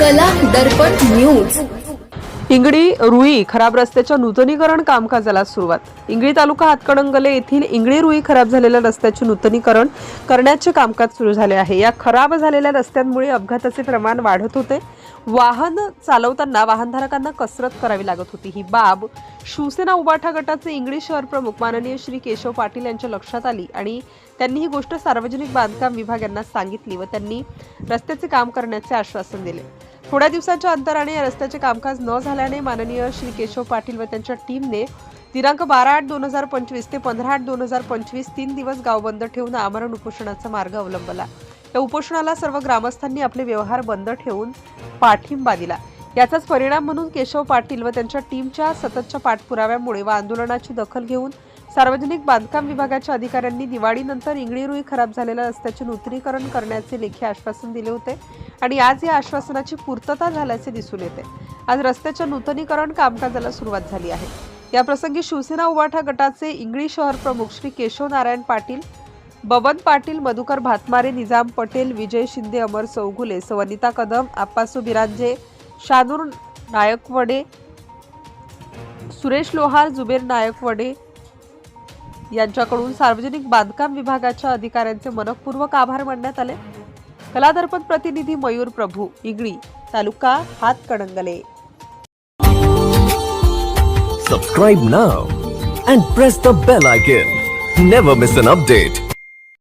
कला दर्पण न्यूज. इंगडी रुई खराब रस्त्याच्या नूतनीकरण कामकाजाला सुरुवात. इंगळी तालुका हातकणंगले येथील इंगळी रुई खराब झालेल्या रस्त्याचे नूतनीकरण करण्याचे कामकाज सुरू झाले आहे. या खराब झालेल्या रस्त्यांमुळे अपघाताचे प्रमाण वाढत होते. वाहन चालवताना वाहनधारकांना कसरत करावी लागत होती. ही बाब शिवसेना उबाठा गटाचे इंगळी शहर प्रमुख माननीय श्री केशव पाटील यांच्या लक्षात आली आणि त्यांनी ही गोष्ट सार्वजनिक बांधकाम विभाग यांना सांगितली व त्यांनी रस्त्याचे काम करण्याचे आश्वासन दिले. थोड्या दिवसाच्या अंतराने या रस्त्याचे कामकाज न झाल्याने माननीय श्री केशव पाटील व त्यांच्या टीमने दिनांक बारा आठ दोन हजार पंचवीस ते पंधरा आठ दोन हजार पंचवीस तीन दिवस गाव बंद ठेवून आमरण उपोषणाचा मार्ग अवलंबला. या उपोषणाला सर्व ग्रामस्थांनी आपले व्यवहार बंद ठेवून पाठिंबा दिला. याचाच परिणाम म्हणून केशव पाटील व त्यांच्या टीमच्या सततच्या पाठपुराव्यामुळे व आंदोलनाची दखल घेऊन सार्वजनिक बांधकाम विभागाच्या अधिकाऱ्यांनी दिवाळीनंतर इंगळीरुई खराब झालेल्या रस्त्याचे नूतनीकरण करण्याचे लेखी आश्वासन दिले होते आणि आज या आश्वासनाची पूर्तता झाल्याचे दिसून येते. आज रस्त्याच्या नूतनीकरण कामकाजाला सुरुवात झाली आहे. याप्रसंगी शिवसेना उभाठा गटाचे इंगळी शहर प्रमुख श्री केशव नारायण पाटील बबन पाटील मधुकर भातमारे निजाम पटेल विजय शिंदे अमर चौगुले सवनिता कदम आप्पासू बिरांजे शादूर नायकवडे सुरेश लोहार जुबेर नायकवडे यांच्याकडून सार्वजनिक बांधकाम विभागाच्या अधिकाऱ्यांचे मनपूर्वक आभार मानण्यात आले. कलादर्पण प्रतिनिधी मयूर प्रभू इगळी तालुका Hatkanangale. Subscribe now and press the bell icon never miss an update